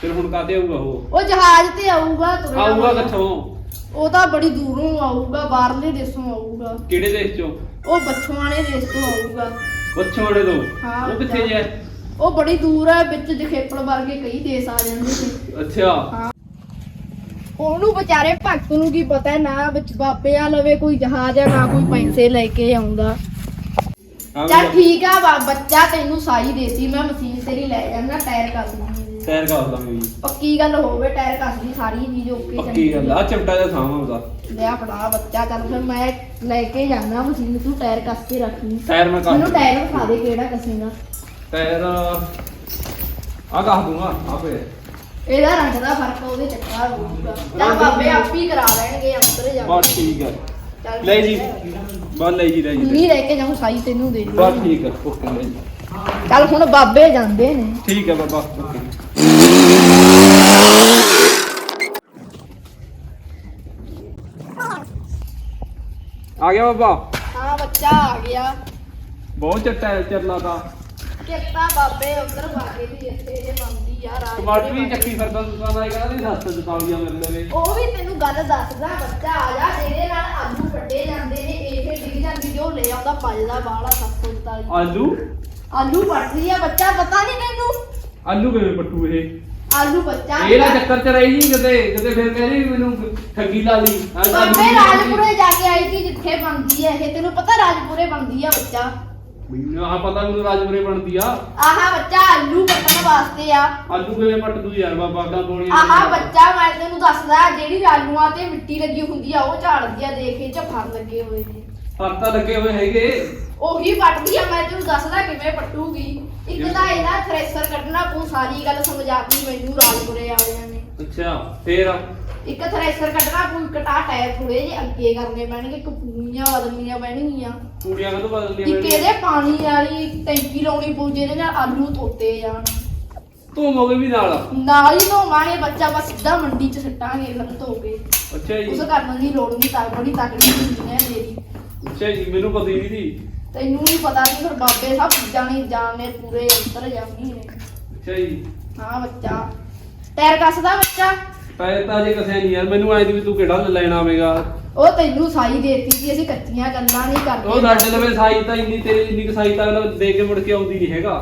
ਫਿਰ ਹੁਣ ਕਾਤੇ ਆਊਗਾ ਉਹ? ਉਹ ਜਹਾਜ਼ ਤੇ ਆਊਗਾ ਤੁਰਿਆ ਆਊਗਾ ਹੋਇਆ। ਕਿੱਥੋਂ? ਉਹ ਤਾਂ ਬੜੀ ਦੂਰੋਂ ਆਊਗਾ ਬਾਹਰਲੇ ਦੇਸ਼ੋਂ ਆਊਗਾ। ਕਿਹੜੇ ਦੇਸ਼ ਚੋਂ? ਉਹ ਬਛਵਾਣੇ ਦੇਸ਼ ਤੋਂ ਆਊਗਾ। ਬੱਚੋੜੇ ਤੋਂ? ਹਾਂ, ਉਹ ਕਿੱਥੇ ਜੇ ਉਹ ਬੜੀ ਦੂਰ ਹੈ ਵਿੱਚ ਜਖੇਪੜ ਵਰਗੇ ਕਈ ਦੇਸ਼ ਆ ਜਾਂਦੇ ਨੇ। ਅੱਛਾ। ਹਾਂ। ਉਹਨੂੰ ਵਿਚਾਰੇ ਭਗਤ ਨੂੰ ਕੀ ਪਤਾ ਨਾ ਵਿੱਚ ਬਾਬਿਆਂ ਲਵੇ ਕੋਈ ਜਹਾਜ਼ ਆ ਨਾ ਕੋਈ ਪੈਸੇ ਲੈ ਕੇ ਆਉਂਦਾ। ਚੱਲ ਠੀਕ ਆ ਬਾ- ਬੱਚਾ ਤੈਨੂੰ ਸਾਈ ਦੇਤੀ ਮੈਂ ਮਸ਼ੀਨ ਤੇਰੀ ਲੈ ਜਾਣਾ ਟਾਇਰ ਕਰ ਦੂੰਗੀ। ਸੈਰ ਕਰ ਦਾਂਗੇ ਜੀ। ਪੱਕੀ ਗੱਲ ਹੋਵੇ ਟਾਇਰ ਕੱਸ ਦੀ ਸਾਰੀ ਚੀਜ਼ ਓਕੇ ਪੱਕੀ ਗੱਲ ਆ। ਚਮਟਾ ਜਿਹਾ ਥਾਵਾਂ ਉਹਦਾ। ਲਿਆ ਫੜਾ ਬੱਚਾ ਚੱਲ ਫਿਰ ਮੈਂ ਲੈ ਕੇ ਜਾਣਾ ਮਸ਼ੀਨ ਤੂੰ ਟਾਇਰ ਕੱਸ ਕੇ ਰੱਖੀ ਟਾਇਰ ਮੈਂ ਕਰ ਮੈਨੂੰ ਟਾਇਰ ਵਿਖਾ ਦੇ ਕਿਹੜਾ ਕਸੇਗਾ ਟਾਇਰ ਆ ਕਹ ਦੂੰਗਾ ਆਪੇ ਇਹਦਾ ਰੰਗ ਦਾ ਫ਼ਰਕ ਉਹਦੇ ਚੱਕਾ ਹੋਊਗਾ। ਚੱਲ ਬਾਬੇ ਆਪ ਹੀ ਕਰਾ ਲੈਣਗੇ ਅੰਦਰ ਜਾ ਬਸ ਠੀਕ ਹੈ ਲੈ ਜੀ। ਬਸ ਲੈ ਜੀ ਲੈ ਜੀ। ਨਹੀਂ ਲੈ ਕੇ ਜਾਉਂ ਸਾਈ ਤੈਨੂੰ ਦੇ ਬਸ ਦੂੰ ਠੀਕ ਹੈ ਓਕੇ ਲੈ ਜੀ। ਚੱਲ ਹੁਣ ਬਾਬੇ ਜਾਂਦੇ ਨੇ। ਠੀਕ ਹੈ ਬਾਬਾ ਓਕੇ। ਆ ਗਿਆ ਬਾਬਾ। ਹਾਂ ਬੱਚਾ ਆ ਗਿਆ। ਬਹੁਤ ਚੱਟਾ ਚਿਰ ਲਾਤਾ ਕਿੱਤਾ ਬਾਬੇ ਉਧਰ ਬਾਗੇ ਦੀ ਜਿੱਥੇ ਇਹ ਬੰਦੀ ਆ ਰਾਜ ਟਮਾਟਰ ਵੀ ਚੱਕੀ ਫਿਰਦਾ ਦੁਕਾਨ ਆਈ ਕਹਿੰਦਾ ਮਿਲਦੇ ਨੇ ਉਹ ਵੀ ਤੈਨੂੰ ਗੱਲ ਦੱਸਦਾ ਬੱਚਾ ਆ ਜਾ ਤੇਰੇ ਨਾਲ ਆਲੂ ਵੱਡੇ ਜਾਂਦੇ ਨੇ ਇਹ ਡਿੱਗ ਜਾਂਦੀ ਜੋ ਲੈ ਆਉਂਦਾ ਭੱਜਦਾ ਬਾਹਲਾ 747 ਆਲੂ? ਆਲੂ ਵੱਢਦੀ ਆ ਬੱਚਾ ਪਤਾ ਨਹੀਂ ਤੈਨੂੰ? ਆਲੂ ਕਿਵੇਂ ਪੱਟੂ ਇਹ? ਆਲੂ ਬੱਚਾ ਇਹ ਨਾ ਚੱਕਰ ਚ ਰਹੀ ਜੀ ਕਦੇ ਕਦੇ ਫਿਰ ਕਹਿੰਦੀ ਮੈਨੂੰ ਠੱਗੀ ਲਾ ਲਈ। ਆਹ ਆਲੂ ਬਾਬੇ ਰਾਜਪੁਰੇ ਜਾ ਕੇ ਆਈ ਸੀ ਜਿੱਥੇ ਬਣਦੀ ਹੈ ਇਹ। ਤੈਨੂੰ ਪਤਾ ਰਾਜਪੁਰੇ ਬਣਦੀ ਆ ਬੱਚਾ? ਮੈਨੂੰ ਆਹ ਪਤਾ ਮੈਨੂੰ ਰਾਜਪੁਰੇ ਬਣਦੀ ਆ। ਆਹਾ ਬੱਚਾ ਆਲੂ ਕੱਟਣ ਵਾਸਤੇ ਆ। ਆਲੂ ਕਿਵੇਂ ਪੱਟ ਦੂ ਯਾਰ ਬਾਬਾ ਦਾ ਗੋਲੀਆਂ ਆਹਾ ਬੱਚਾ ਮੈਂ ਤੈਨੂੰ ਦੱਸਦਾ ਜਿਹੜੀ ਆਲੂਆਂ ਤੇ ਮਿੱਟੀ ਲੱਗੀ ਹੁੰਦੀ ਆ ਉਹ ਝਾੜਦੀ ਆ ਦੇਖ ਇਹ ਚ ਫਰ ਲੱਗੇ ਹੋਏ ਨੇ। ਫਰਤਾ ਲੱਗੇ ਹੋਏ ਹੈਗੇ। ਉਹੀ ਪੱਟਦੀ ਆ ਮੈਂ ਤੈਨੂੰ ਦੱਸਦਾ ਕਿਵੇਂ ਪੱਟੂਗੀ ਇੱਕ ਤਾਂ ਇਹਦਾ ਥ੍ਰੈਸ਼ਰ ਕੱਢਣਾ ਤੂੰ ਸਾਰੀ ਗੱਲ ਸਮਝਾਤੀ ਮੈਨੂੰ ਰਾਜਪੁਰੇ ਵਾਲਿਆਂ ਨੇ। ਅੱਛਾ ਫੇਰ? ਇੱਕ ਥ੍ਰੈਸ਼ਰ ਕੱਢਣਾ ਤੂੰ ਕਟਾ ਟਾਇਰ ਥੋੜੇ ਜਿਹੇ ਅੱਗੇ ਕਰਨੇ ਪੈਣਗੇ ਇੱਕ ਬਦਲਣੀਆਂ ਪੈਣਗੀਆਂ। ਕੁੜੀਆਂ ਕਦੋਂ ਬਦਲਦੀਆਂ ਇੱਕ ਇਹਦੇ ਪਾਣੀ ਵਾਲੀ ਟੈਂਕੀ ਲਾਉਣੀ ਪਊ ਜਿਹਦੇ ਨਾਲ ਆਲੂ ਧੋਤੇ ਜਾਣ। ਤੂੰ ਮੋਗੇ ਵੀ ਨਾਲ? ਨਾਲ ਹੀ ਧੋਵਾਂਗੇ ਬੱਚਾ ਬਸ ਸਿੱਧਾ ਮੰਡੀ ਚ ਸਿੱਟਾਂਗੇ ਧੋ ਕੇ। ਅੱਛਾ ਜੀ। ਉਸ ਕਰਨ ਦੀ ਲੋੜ ਨਹੀਂ ਤਾਂ ਬੜੀ ਤਕੜੀ ਹੁੰਦੀ ਹੈ ਮੇਰੀ ਅੱਛਾ ਜੀ ਮੈਨੂੰ ਪਤਾ ਹੀ ਨਹੀਂ ਸੀ। ਤੈਨੂੰ ਨਹੀਂ ਪਤਾ ਨਹੀਂ ਫਿਰ ਬਾਬੇ ਸਭ ਜਾਣੇ ਜਾਣੇ ਪੂਰੇ ਅੰਦਰ ਜਾਂਦੀ ਨੇ। ਅੱਛਾ ਜੀ ਹਾਂ ਬੱਚਾ। ਟਾਇਰ ਕੱਸਦਾ ਬੱਚਾ? ਪੈਰ ਤਾਂ ਜੇ ਕਸਿਆ ਨਹੀਂ ਯਾਰ ਮੈਨੂੰ ਐਂ ਦੀ ਵੀ ਤੂੰ ਕਿਹੜਾ ਲੈਣ ਆਵੇਂਗਾ। ਉਹ ਤੈਨੂੰ ਸਾਈ ਦੇਤੀ ਸੀ ਅਸੀਂ ਕੱਚੀਆਂ ਗੱਲਾਂ ਨਹੀਂ ਕਰਦੇ। ਉਹ ਸਾਡੇ ਲਵੇ ਸਾਈ ਤਾਂ ਇੰਨੀ ਤੇਰੀ ਇੰਨੀ ਕੁ ਸਾਈ ਤਾਂ ਅਗਲਾ ਦੇ ਕੇ ਮੁੜ ਕੇ ਆਉਂਦੀ ਨਹੀਂ ਹੈਗਾ।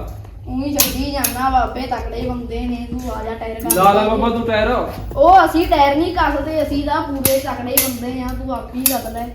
ਉਹੀ ਚੱਲੀ ਜਾਂਦਾ ਬਾਬੇ ਤਕੜੇ ਬੰਦੇ ਨੇ ਤੂੰ ਆ ਜਾ ਟਾਇਰ ਕੱਸ ਲਾ ਲਾ ਬਾਬਾ ਤੂੰ ਟਾਇਰ। ਉਹ ਅਸੀਂ ਟਾਇਰ ਨਹੀਂ ਕੱਸਦੇ ਅਸੀਂ ਤਾਂ ਪੂਰੇ ਤਕੜੇ ਬੰਦੇ ਆ ਤੂੰ ਆਪ ਹੀ ਕੱਸ ਲੈ।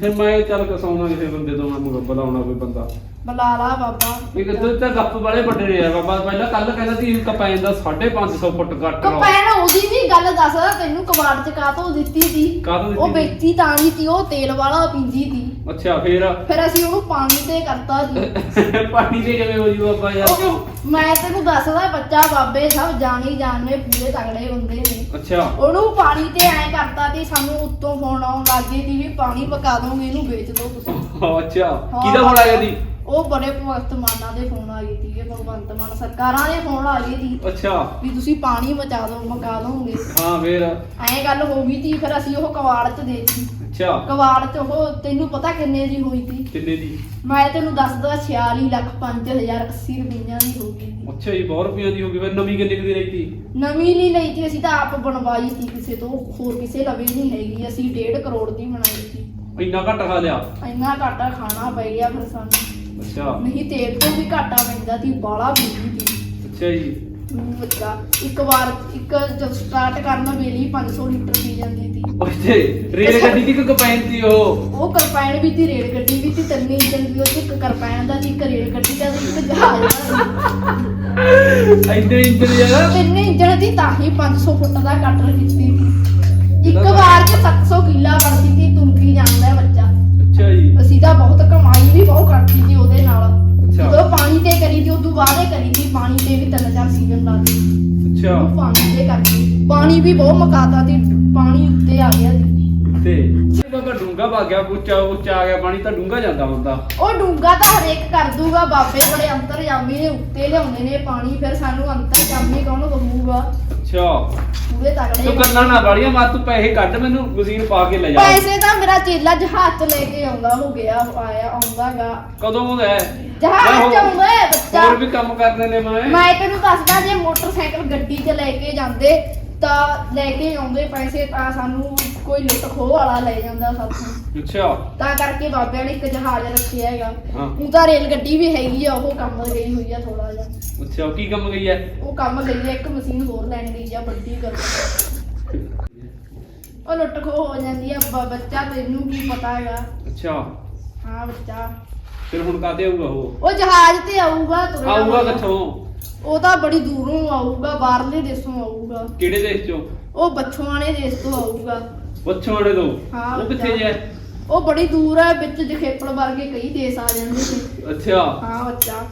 ਫਿਰ ਮੈਂ ਚੱਲ ਕਸਾਉਣਾ ਕਿਸੇ ਬੰਦੇ ਤੋਂ ਮੈਨੂੰ ਬੁਲਾਉਣਾ ਕੋਈ ਬੰਦਾ। ਬੁਲਾ ਲਾ ਬਾਬਾ। ਇਹ ਕਿਤੇ ਤਾਂ ਗੱਪ ਵਾਲੇ ਵੱਡੇ ਨੇ ਯਾਰ ਬਾਬਾ। ਪਹਿਲਾਂ ਕੱਲ ਕਹਿੰਦਾ ਸੀ ਕਪੈਨ ਦਾ 550 ਫੁੱਟ ਕੱਟ ਲਓ ਕਪੈਣ ਉਹਦੀ ਵੀ ਗੱਲ ਦੱਸਦਾ ਤੈਨੂੰ ਕਬਾੜ ਚ ਕਾਤੋਂ ਦਿੱਤੀ ਸੀ? ਕਾਹਤੋਂ ਦਿੱਤੀ ਉਹ ਸੀ? ਵੇਚੀ ਤਾਂ ਨਹੀਂ ਸੀ ਉਹ ਤੇਲ ਵਾਲਾ ਪੀਂਦੀ ਸੀ। ਅੱਛਾ ਫੇਰ? ਫਿਰ ਅਸੀਂ ਉਹਨੂੰ ਪਾਣੀ ਤੇ ਕਰਤਾ ਸੀ। ਪਾਣੀ ਦੇ ਕਿਵੇਂ ਹੋ ਜੂ ਬਾਬਾ ਯਾਰ? ਉਹ ਮੈਂ ਤੈਨੂੰ ਦੱਸਦਾ ਬੱਚਾ ਬਾਬੇ ਸਭ ਜਾਣੀ ਜਾਣੇ ਪੂਰੇ ਤਗੜੇ ਹੁੰਦੇ ਨੇ। ਅੱਛਾ। ਉਹਨੂੰ ਪਾਣੀ ਤੇ ਐ ਕਰਤਾ ਤੇ ਸਾਨੂੰ ਉੱਤੋਂ ਫੋਨ ਆਉਣ ਲੱਗੇ ਵੀ ਪਾਣੀ ਪਕਾ ਦੋਗੇ ਇਹਨੂੰ ਵੇਚ ਦੋ ਤੁਸੀਂ। ਹਾਂ, ਅੱਛਾ ਕਿਹਦਾ ਫੋਨ ਆਇਆ ਦੀ ਉਹ ਬੜੇ ਭਗਵੰਤ ਮਾਨਾਂ ਦੇ ਫੋਨ ਆ ਗਏ ਸੀਗੇ ਭਗਵੰਤ ਮਾਨ ਸਰਕਾਰਾਂ ਦੇ ਫੋਨ ਆ ਗਏ ਸੀ। ਅੱਛਾ। ਵੀ ਤੁਸੀਂ ਪਾਣੀ ਬਚਾ ਦੋ ਮਕਾ ਦੋਗੇ। ਹਾਂ ਫੇਰ। ਐਂ ਗੱਲ ਹੋ ਗਈ ਸੀ ਫਿਰ ਅਸੀਂ ਉਹ ਕਵਾੜ ਚ ਦੇ ਦਿੱਤੀ ਅੱਛਾ। ਕਵਾੜ ਚ ਉਹ ਤੈਨੂੰ ਪਤਾ ਕਿੰਨੇ ਦੀ ਹੋਈ ਸੀ? ਕਿੰਨੇ ਦੀ? ਮੈਂ ਤੈਨੂੰ ਦੱਸਦਾ 46 ਲੱਖ 5080 ਰੁਪਈਆ ਦੀ ਹੋ ਗਈ। ਸੀ। ਅੱਛਾ ਜੀ ਬਹੁਤ ਰੁਪਈਆ ਦੀ ਹੋ ਗਈ। ਫਿਰ ਨਵੀਂ ਕਿੰਨੇ ਕੁ ਦੀ ਰਹੀ ਤੀ ਨਵੀਂ ਨਹੀਂ ਲਈ ਸੀ ਅਸੀਂ ਤਾਂ ਆਪ ਬਣਵਾਈ ਸੀ ਕਿਸੇ ਤੋਂ ਹੋਰ ਕਿਸੇ ਲਵੇ ਨਹੀਂ ਹੈਗੀ। ਅਸੀਂ 1.5 ਕਰੋੜ ਦੀ ਬਣਾਈ ਸੀ। ਇੰਨਾ ਘੱਟ ਖਾ ਲਿਆ? ਇੰਨਾ ਘਾਟਾ ਖਾਣਾ ਪੈ ਗਿਆ ਫਿਰ ਸਾਨੂੰ। ਅੱਛਾ। ਨਹੀਂ ਤੇਲ ਤੋਂ ਵੀ ਘਾਟਾ ਪੈਂਦਾ ਸੀ ਬਾਲਾ ਬਿਜਲੀ ਦੀ ਅੱਛਾ ਜੀ। ਬੱਚਾ ਇੱਕ ਵਾਰ ਇੱਕ ਜਦ ਸਟਾਰਟ ਕਰਨ ਵੇਲੇ ਹੀ 500 ਲੀਟਰ ਪੀ ਜਾਂਦੀ ਸੀ। ਓਏ ਰੇਲ ਗੱਡੀ ਦੀ ਕੋਈ ਕਪੈਨ ਸੀ ਉਹ? ਉਹ ਕਰਪੈਨ ਵੀ ਤੀ ਰੇਲ ਗੱਡੀ ਵੀ ਤੀ ਤਿੰਨ ਵੀ ਉਹ 'ਚ ਇੱਕ ਕਰਪੈਨ ਦਾ ਸੀ ਇੱਕ ਰੇਲ ਗੱਡੀ ਦਾ ਸੀ ਇੱਕ ਜਹਾਜ਼ ਦਾ। ਸੀ ਇੰਨੇ ਇੰਜਨ ਯਾਰ। ਤਿੰਨ ਇੰਜਨ ਦੀ ਤਾਂ ਹੀ 500 ਫੁੱਟ ਦਾ ਕਟਰ ਕੀਤੀ ਸੀ। ਇੱਕ ਵਾਰ 'ਚ 700 ਕਿੱਲਾ ਬਣਦੀ ਸੀ ਪਾਣੀ ਤੇ ਕਰੀ ਸੀ ਉਦੋਂ ਬਾਅਦ ਇਹ ਕਰੀ ਸੀ ਪਾਣੀ ਤੇ ਵੀ ਤਿੰਨ ਚਾਰ ਸੀਜ਼ਨ ਲਾ ਦਿੱਤੇ ਅੱਛਾ। ਉਹ ਪਾਣੀ ਤੇ ਕਰਦੀ ਪਾਣੀ ਵੀ ਬਹੁਤ ਮਕਾਤਾ ਸੀ ਪਾਣੀ ਉੱਤੇ ਆ ਗਿਆ ਸੀ। ਤੇ ਡੂੰਗਾ ਭਾ ਗਿਆ ਉੱਚਾ ਉੱਚਾ ਆ ਗਿਆ ਪਾਣੀ ਤਾਂ ਡੂੰਗਾ ਜਾਂਦਾ ਹੁੰਦਾ। ਉਹ ਡੂੰਗਾ ਤਾਂ ਹਰੇਕ ਕਰ ਦੂਗਾ ਬਾਬੇ ਬੜੇ ਅੰਤਰਜਾਮੀ ਨੇ ਉੱਤੇ ਲਿਆਉਂਦੇ ਨੇ ਪਾਣੀ ਫਿਰ ਸਾਨੂੰ ਅੰਤਰਜਾਮੀ ਕੌਣ ਕਹੂਗਾ ਅੱਛਾ। ਪੂਰੇ ਤਗੜੇ ਤੂੰ ਕੰਨਾਂ ਨਾ ਵਾਲੀਆਂ ਮਾਰ ਤੂੰ ਪੈਸੇ ਕੱਢ ਮੈਨੂੰ ਮਸ਼ੀਨ ਪਾ ਕੇ ਲੈ ਜਾ। ਪੈਸੇ ਤਾਂ ਮੇਰਾ ਚੇਲਾ ਜਹਾਜ਼ ਚ ਲੈ ਕੇ ਆਉਂਦਾ ਹੋ ਗਿਆ ਆਇਆ ਆਉਂਦਾਗਾ। ਕਦੋਂ ਹੁੰਦਾ ਹੈ? ਜਹਾਜ਼ ਚ ਆਉਂਦਾ ਹੈ ਬੱਚਾ। ਹੋਰ ਵੀ ਕੰਮ ਕਰਨੇ ਨੇ ਮੈਂ ਮੈਂ ਤੈਨੂੰ ਦੱਸਦਾ ਜੇ ਮੋਟਰਸਾਈਕਲ ਗੱਡੀ 'ਚ ਲੈ ਕੇ ਜਾਂਦੇ ਤਾਂ ਲੈ ਕੇ ਆਉਂਦੇ ਪੈਸੇ ਤਾਂ ਸਾਨੂੰ ਕੋਈ ਲੁੱਟ ਖੋਹ ਵਾਲਾ ਲੈ ਜਾਂਦਾ ਸਾਥੋਂ ਅੱਛਾ। ਤਾਂ ਕਰਕੇ ਬਾਬਿਆਂ ਨੇ ਇੱਕ ਜਹਾਜ਼ ਰੱਖਿਆ ਹੈਗਾ। ਹਾਂ। ਉਹ ਤਾਂ ਰੇਲ ਗੱਡੀ ਵੀ ਹੈਗੀ ਆ ਉਹ ਕੰਮ ਗਈ ਹੋਈ ਆ ਥੋੜਾ ਜਿਹਾ। ਅੱਛਾ ਉਹ ਕੀ ਕੰਮ ਗਈ ਹੈ ਉਹ ਕੰਮ ਗਈ ਆ ਇੱਕ ਮਸ਼ੀਨ ਹੋਰ ਲੈਣ ਗਈ ਆ ਵੱਡੀ ਕਰ ਉਹ ਲੁੱਟ ਖੋਹ ਹੋ ਜਾਂਦੀ ਆ ਬ- ਬੱਚਾ ਤੈਨੂੰ ਕੀ ਪਤਾ ਹੈਗਾ। ਅੱਛਾ। ਹਾਂ ਬੱਚਾ। ਫਿਰ ਹੁਣ ਕਾਤੇ ਆਊਗਾ ਉਹ? ਉਹ ਜਹਾਜ਼ ਤੇ ਆਊਗਾ ਤੁਰਿਆ ਆਊਗਾ ਹੋਇਆ। ਕਿੱਥੋਂ? ਉਹ ਤਾਂ ਬੜੀ ਦੂਰੋਂ ਆਊਗਾ ਬਾਹਰਲੇ ਦੇਸ਼ੋਂ ਆਊਗਾ। ਕਿਹੜੇ ਦੇਸ਼ ਚੋਂ? ਉਹ ਬੱਚੋਆਣੇ ਦੇਸ਼ ਤੋਂ ਆਊਗਾ। ਪੱਛੋੜੇ ਤੋਂ। ਹਾਂ, ਉਹ ਕਿੱਥੇ ਜੇ? ਉਹ ਬੜੀ ਦੂਰ ਹੈ ਵਿੱਚ ਜਖੇਪੜ ਵਰਗੇ ਕਈ ਦੇਸ਼ ਆ ਜਾਂਦੇ ਨੇ। ਅੱਛਾ। ਹਾਂ ਬੱਚਾ।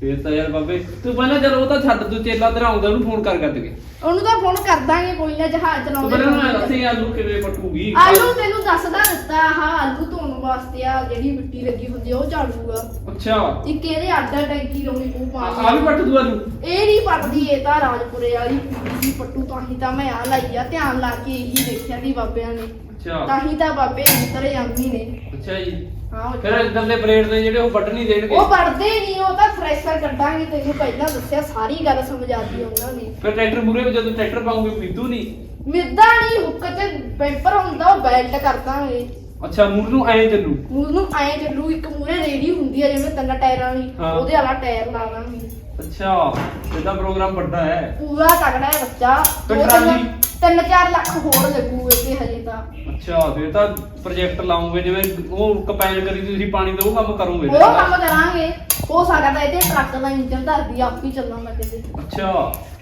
ਫੇਰ ਤਾਂ ਯਾਰ ਬਾਬੇ ਤੂੰ ਪਹਿਲਾਂ ਚਲ ਉਹ ਤਾਂ ਛੱਡ ਤੂੰ ਚੇਲਾ ਤੇਰਾ ਆਉਂਦਾ ਉਹਨੂੰ ਫੋਨ ਕਰ ਕਰ ਦੇ ਉਹਨੂੰ ਤਾਂ ਫੋਨ ਕਰ ਦਾਂਗੇ ਕੋਈ ਨਾ ਜਹਾਜ਼ ਤੂੰ ਚਲਾਉਂਦੇ ਪਹਿਲਾਂ ਨਾ ਆਲੂ ਕਿਵੇਂ ਪਟੂਗੀ? ਆਲੂ ਤੈਨੂੰ ਦੱਸਦਾ ਦਿੱਤਾ ਆਹ ਆਲੂ ਧੋਣ ਵਾਸਤੇ ਆ ਜਿਹੜੀ ਮਿੱਟੀ ਲੱਗੀ ਹੁੰਦੀ ਆ ਉਹ ਝਾੜੂਗਾ ਅੱਛਾ। ਇੱਕ ਇਹਦੇ ਅੱਡਾ ਟੈਂਕੀ ਲਾਉਣੀ ਪਊ ਪਾਣੀ ਆ ਵੀ ਪੱਟ ਦੂ ਆਲੂ ਇਹ ਨਹੀਂ ਪੱਟਦੀ ਇਹ ਤਾਂ ਰਾਜਪੁਰੇ ਵਾਲੀ ਦੀ ਪੱਟੂ ਤਾਂ ਹੀ ਤਾਂ ਮੈਂ ਆ ਲਾਈ ਆ ਧਿਆਨ ਲਾ ਕੇ ਇਹੀ ਦੇਖਿਆ ਦੀ ਬਾਬਿਆਂ ਨੇ। ਅੱਛਾ। ਤਾਂ ਹੀ ਤਾਂ ਬਾਬੇ ਅੰਤਰ ਜਾਂਦੀ ਨੇ। ਅੱਛਾ ਜੀ। ਹਾਂ। ਫਿਰ ਇਦਾਂ ਦੇ ਬਲੇਡ ਨੇ ਜਿਹੜੇ ਉਹ ਵੱਢ ਨਹੀਂ ਦੇਣਗੇ? ਉਹ ਪੜਦੇ ਨਹੀਂ ਉਹ ਤਾਂ ਥ੍ਰੈਸ਼ਰ ਕੱਢਾਂਗੇ ਤੈਨੂੰ ਪਹਿਲਾਂ ਦੱਸਿਆ ਸਾਰੀ ਗੱਲ ਸਮਝਾਤੀ ਉਹਨਾਂ ਨੇ। ਫਿਰ ਟਰੈਕਟਰ ਮੂਰੇ ਜਦੋਂ ਟਰੈਕਟਰ ਪਾਉਂਗੇ ਪੀਦੂ ਨਹੀਂ? ਮਿੱਦਾ ਨਹੀਂ ਹੁੱਕ ਚ ਪੈਂਪਰ ਹੁੰਦਾ ਉਹ ਬੈਲਟ ਕਰ ਦਾਂਗੇ। ਅੱਛਾ ਮੂਰ ਨੂੰ ਐਂ ਚੱਲੂ। ਉਹਨੂੰ ਐਂ ਚੱਲੂ ਇੱਕ ਮੂਰੇ ਰੇੜੀ ਹੁੰਦੀ ਆ ਜਿਵੇਂ ਤਿੰਨ ਟਾਇਰਾਂ ਵਾਲੀ ਹਾਂ। ਉਹਦੇ ਵਾਲਾ ਟਾਇਰ ਲਾ ਦਾਂਗੇ ਅੱਛਾ ਇਹਦਾ ਪ੍ਰੋਗਰਾਮ ਵੱਡਾ ਹੈ। ਪੂਰਾ ਤਗੜਾ ਹੈ ਬੱਚਾ। ਤੇ ਟਰਾਲੀ? ਤਿੰਨ- ਤਿੰਨ ਚਾਰ ਲੱਖ ਹੋਰ ਲੱਗੂ ਇਹਦੇ ਹਜੇ ਤਾਂ। ਅੱਛਾ ਫਿਰ ਤਾਂ ਪ੍ਰੋਜੈਕਟ ਲਾਉਂਗੇ ਜਿਵੇਂ ਉਹ ਕੰਪਾਈਨ ਕਰੀ ਤੁਸੀਂ ਪਾਣੀ ਦਾ ਉਹ ਕੰਮ ਕਰੋਗੇ ਉਹ ਕੰਮ ਕਰਾਂਗੇ। ਹੋ ਸਕਦਾ ਇਹਦੇ ਟਰੱਕ ਦਾ ਇੰਜਨ ਧਰਦੀ ਆਪ ਹੀ ਚੱਲਣ ਲੱਗ ਜੇ ਅੱਛਾ।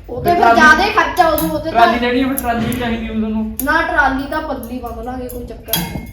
ਉਹ ਤੇ ਫਿਰ ਟਰਾਲੀ- ਜ਼ਿਆਦਾ ਖਰਚਾ ਉਦੋਂ ਉਹਤੇ ਟਰਾਲੀ ਤਾਂ ਲੈਣੀ ਹੈ ਫਿਰ ਟਰਾਲੀ ਚਾਹੀਦੀ ਉਹ ਤੁਹਾਨੂੰ? ਨਾ ਟਰਾਲੀ ਤਾਂ ਪੱਲੀ ਬੰਨ ਲਾਂਗੇ ਕੋਈ ਚੱਕਰ ਨਹੀਂ।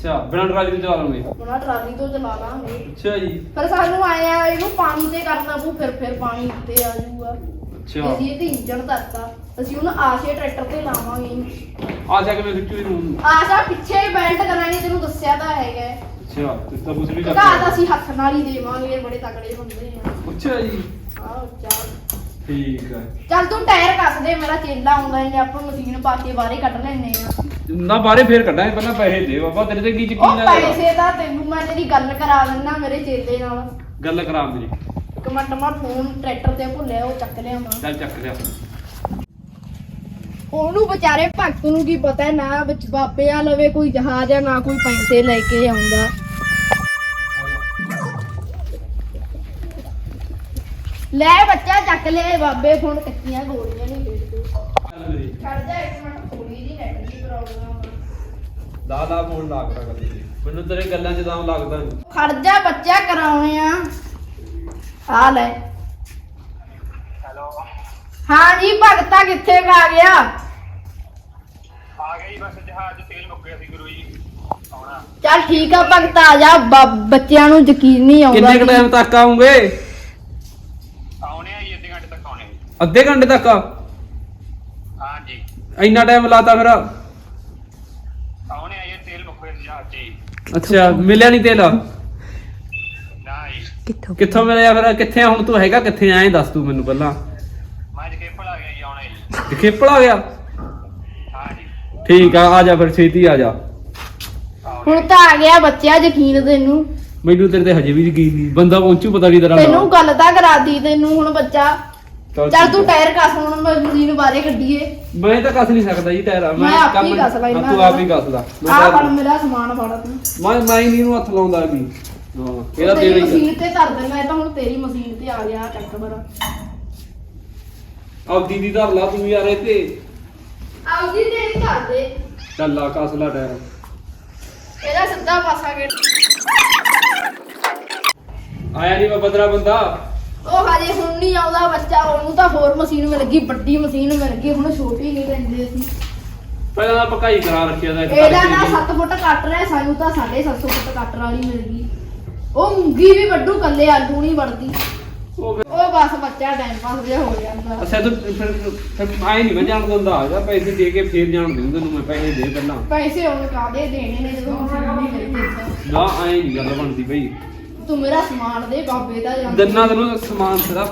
ਅੱਛਾ ਬਿਨਾਂ ਟਰਾਲੀ ਤੋਂ ਚਲਾ ਲਓਗੇ? ਉਹਨਾਂ ਟਰਾਲੀ ਤੋਂ ਚਲਾ ਲਾਂਗੇ। ਅੱਛਾ ਜੀ। ਪਰ ਸਾਨੂੰ ਆਇਆ ਇਹਨੂੰ ਪਾਣੀ ਤੇ ਕਰਨਾ ਪਊ ਫਿਰ ਫਿਰ ਪਾਣੀ ਉੱਤੇ ਆ ਜਾਊਗਾ। ਅੱਛਾ। ਅਸੀਂ ਇਹਦੇ ਇੰਜਣ ਧਰਤਾ। ਅਸੀਂ ਉਹਨੂੰ ਆਸ਼ੇ ਟਰੈਕਟਰ ਤੇ ਲਾਵਾਂਗੇ। ਇਹਨੂੰ। ਆ ਜਾ ਕੇ ਮੈਂ ਖਿੱਚੂ ਇਹਨੂੰ ਆਸ਼ਾ ਪਿੱਛੇ ਬੈਲਟ ਕਰਾਂਗੇ ਤੈਨੂੰ ਦੱਸਿਆ ਤਾਂ ਹੈਗਾ। ਹੈ। ਅੱਛਾ ਤੇ ਤਾਂ ਕੁਝ ਵੀ ਘਾਹ ਤਾਂ ਅਸੀਂ ਹੱਥ ਨਾਲ ਹੀ ਦੇਵਾਂਗੇ ਬੜੇ ਤਕੜੇ ਬੰਦੇ ਆ। ਅੱਛਾ ਜੀ। ਆਹ ਚੱਲ। ਠੀਕ ਹੈ ਚੱਲ ਤੂੰ ਟਾਇਰ ਕੱਸ ਦੇ ਮੇਰਾ ਚੇਲਾ ਆਉਂਦਾ ਹੈ ਆਪਾਂ ਮਸ਼ੀਨ ਪਾ ਕੇ ਬਾਹਰੇ ਕੱਢ ਲੈਣੇ ਆ। ਨਾ ਬਾਰੇ ਫੇਰ ਕੱਢਾਂਗੇ ਪਹਿਲਾਂ ਪੈਸੇ ਦੇ ਬਾਬਾ ਤੇਰੇ ਤੇ ਕੀ ਉਹ ਯਕੀਨ ਪੈਸੇ ਦਾ ਤੈਨੂੰ ਮੈਂ ਤੇਰੀ ਗੱਲ ਕਰਾ ਦਿੰਦਾ ਮੇਰੇ ਚੇਲੇ ਨਾਲ। ਗੱਲ ਕਰਾ ਮੇਰੀ। ਇੱਕ ਮਿੰਟ ਮੈਂ ਫੋਨ ਟਰੈਕਟਰ ਤੇ ਭੁੱਲਿਆ ਉਹ ਚੱਕ ਲਿਆ ਮੈਂ। ਚੱਲ ਚੱਕ ਲਿਆ। ਉਹਨੂੰ ਵਿਚਾਰੇ ਭਗਤ ਨੂੰ ਕੀ ਪਤਾ ਹੈ, ਨਾ ਵਿੱਚ ਬਾਬੇ ਆ ਲਵੇ ਕੋਈ ਜਹਾਜ਼ ਆ ਨਾ ਕੋਈ ਪੈਸੇ ਲੈ ਕੇ ਆਉਂਦਾ। ਲੈ ਬੱਚਾ ਚੱਕ ਲੈ ਬਾਬੇ ਹੁਣ ਕੱਚੀਆਂ ਗੋਲੀਆਂ ਨਹੀਂ ਵੇਚਦੇ ਖੜ ਜਾ ਇੱਕ ਮਿੰਟ ਥੋੜੀ ਜੀ ਨੈਟ ਦੀ ਪ੍ਰੋਬਲਮ ਆ। ਦਾ ਦਾ ਫੋਨ ਲੱਗਦਾ ਕਦੇ ਮੈਨੂੰ ਤੇਰੇ ਗੱਲਾਂ 'ਚ ਤਾਂ ਲੱਗਦਾ ਨੀ। ਖੜ ਜਾ ਬੱਚਾ ਕਰਾਉਣੇ ਆ। ਆ ਲੈ। ਹੈਲੋ। ਹਾਂ ਜੀ ਭਗਤਾ ਕਿੱਥੇ ਆ ਗਿਆ? ਆ ਗਈ ਬਸ ਜਹਾਜ਼ ਤੇਲ ਮੁੱਕ ਗਿਆ ਸੀ ਗੁਰੂ ਜੀ। ਆਉਣਾ। ਚੱਲ ਠੀਕ ਆ ਭਗਤਾ ਆ ਜਾ। ਬ- ਬੱਚਿਆਂ ਨੂੰ ਯਕੀਨ ਨਹੀਂ ਆਉਂਦਾ ਕਿੰਨੇ ਕ ਟਾਈਮ ਤੱਕ ਆਉਂਗੇ? ਆਉਣੇ ਆ ਜੀ ਅੱਧੇ ਘੰਟੇ ਤੱਕ ਆਉਣੇ ਆ। ਅੱਧੇ ਘੰਟੇ ਤੱਕ? ਇੰਨਾ ਟਾਈਮ ਲਾਤਾ ਫਿਰ? ਆਉਣੇ ਆ ਜੀ ਤੇਲ ਮੁੱਕ ਗਿਆ ਸੀ ਜਹਾਜ਼ 'ਚ ਜੀ। ਅੱਛਾ ਮਿਲਿਆ ਨਹੀਂ ਤੇਲ? ਨਾ ਜੀ। ਕਿੱਥੋਂ? ਮਿਲਿਆ ਫਿਰ? ਕਿੱਥੇ ਆ? ਹੁਣ ਤੂੰ ਹੈਗਾ ਕਿੱਥੇ? ਆਏ ਦੱਸ ਤੂੰ ਮੈਨੂੰ ਪਹਿਲਾਂ। ਮੈਂ ਜਕੇਪਲ ਆ ਗਿਆ ਜੀ ਆਉਣਾ ਜੀ। ਖੇਪੜ ਆ ਗਿਆ? ਹਾਂਜੀ ਠੀਕ ਆ ਆ ਜਾ ਫਿਰ ਛੇਤੀ ਆ ਜਾ। ਹੁਣ ਤਾਂ ਆ ਗਿਆ ਬੱਚਿਆ ਯਕੀਨ ਤੈਨੂੰ। ਮੈਨੂੰ ਤੇਰੇ ਤੇ ਹਜੇ ਵੀ ਯਕੀਨ ਨਹੀਂ। ਬੰਦਾ ਪਹੁੰਚੂ ਪਤਾ ਨਹੀਂ ਤੇਰਾ ਤੈਨੂੰ ਗੱਲ ਤਾਂ ਕਰਾਦੀ ਤੈਨੂੰ ਹੁਣ ਬੱਚਾ। ਚੱਲ ਤੂੰ ਟਾਇਰ ਕੱਸ ਹੁਣ ਮੈਂ ਮਸ਼ੀਨ ਬਾਰੇ ਕੱਢੀਏ ਮੈਂ ਤਾਂ ਕੱਸ ਨਹੀਂ ਸਕਦਾ ਜੀ ਟਾਇਰ ਮੈਂ ਆਪ ਹੀ ਕੱਸ ਲੈਨਾ ਹਾਂ, ਤੂੰ ਆਪ ਹੀ ਕੱਸ ਲਾ ਮੈਂ ਆ ਫੜ ਮੇਰਾ ਸਮਾਨ ਫੜ ਤੂੰ ਮੈਂ ਮੈਂ ਨਹੀਂ ਨੂੰ ਹੱਥ ਲਾਉਂਦਾ ਵੀ। ਹਾਂ ਇਹਦਾ ਤੇਰੀ ਮਸ਼ੀਨ ਤੇ ਧਰ ਦੇਣਾ ਇਹ ਤਾਂ ਹੁਣ ਤੇਰੀ ਮਸ਼ੀਨ ਤੇ ਆ ਗਿਆ ਚੱਕ ਬਰਾ। ਆਪਦੀ ਦੀ ਧਰ ਲਾ ਤੂੰ ਯਾਰ ਇਹ ਤੇ ਆਉਦੀ ਤੇਰੀ ਧਰ ਦੇ। ਚੱਲ ਲਾ ਕੱਸ ਲਾ ਟਾਇਰ। ਇਹਦਾ ਸਿੱਧਾ ਪਾਸਾ ਕੇ ਆਇਆ ਨਹੀਂ ਬਾਬਾ ਤੇਰਾ ਬੰਦਾ। ਉਹ ਹਜੇ ਹੁਣ ਨਹੀਂ ਆਉਂਦਾ ਬੱਚਾ ਉਹਨੂੰ ਤਾਂ ਹੋਰ ਮਸ਼ੀਨ ਮਿਲ ਗਈ ਵੱਡੀ ਮਸ਼ੀਨ ਮਿਲ ਗਈ ਹੁਣ ਛੋਟੀ ਨਹੀਂ ਲੈਂਦੇ ਸੀ ਪਹਿਲਾਂ ਤਾਂ ਪਕਾਈ ਕਰਾ ਰੱਖਿਆ ਦਾ ਇਹਦਾ ਨਾ 7 ਫੁੱਟ ਕੱਟ ਰਿਹਾ ਸਾਨੂੰ ਤਾਂ 750 ਫੁੱਟ ਕੱਟ ਵਾਲੀ ਮਿਲ ਗਈ। ਉਹ ਮੂੰਗੀ ਵੀ ਵੱਡੂ ਕੱਲੇ ਆਲੂ ਨਹੀਂ ਵੜਦੀ ਉਹ ਬਸ ਬੱਚਾ ਟਾਈਮ ਪਾਸ ਜਿਹਾ ਹੋ ਜਾਂਦਾ ਅੱਛਾ ਤੂੰ ਫਿਰ ਫਿਰ ਆਏ ਨਹੀਂ ਮੈਂ ਜਾਣ ਦਿੰਦਾ ਹੈਗਾ ਪੈਸੇ ਦੇ ਕੇ ਫੇਰ ਜਾਣ ਦਿੰਦਾ ਤੈਨੂੰ ਮੈਂ ਪੈਸੇ ਦੇ ਪਹਿਲਾਂ। ਪੈਸੇ ਉਹਨੂੰ ਕਾਦੇ ਦੇਣੇ ਨੇ ਜਦੋਂ ਮਸ਼ੀਨ ਨਹੀਂ ਦਿੱਤਾ ਨਾ ਆਏ ਨਹੀਂ ਗੱਲ ਬਣਦੀ ਬਈ। ਤੂੰ ਮੇਰਾ ਸਮਾਨ ਦੇ ਬਾਬੇ ਦਾ ਜਾਂਦਾ ਦੰਨਾ ਤੈਨੂੰ ਸਮਾਨ ਤੇਰਾ।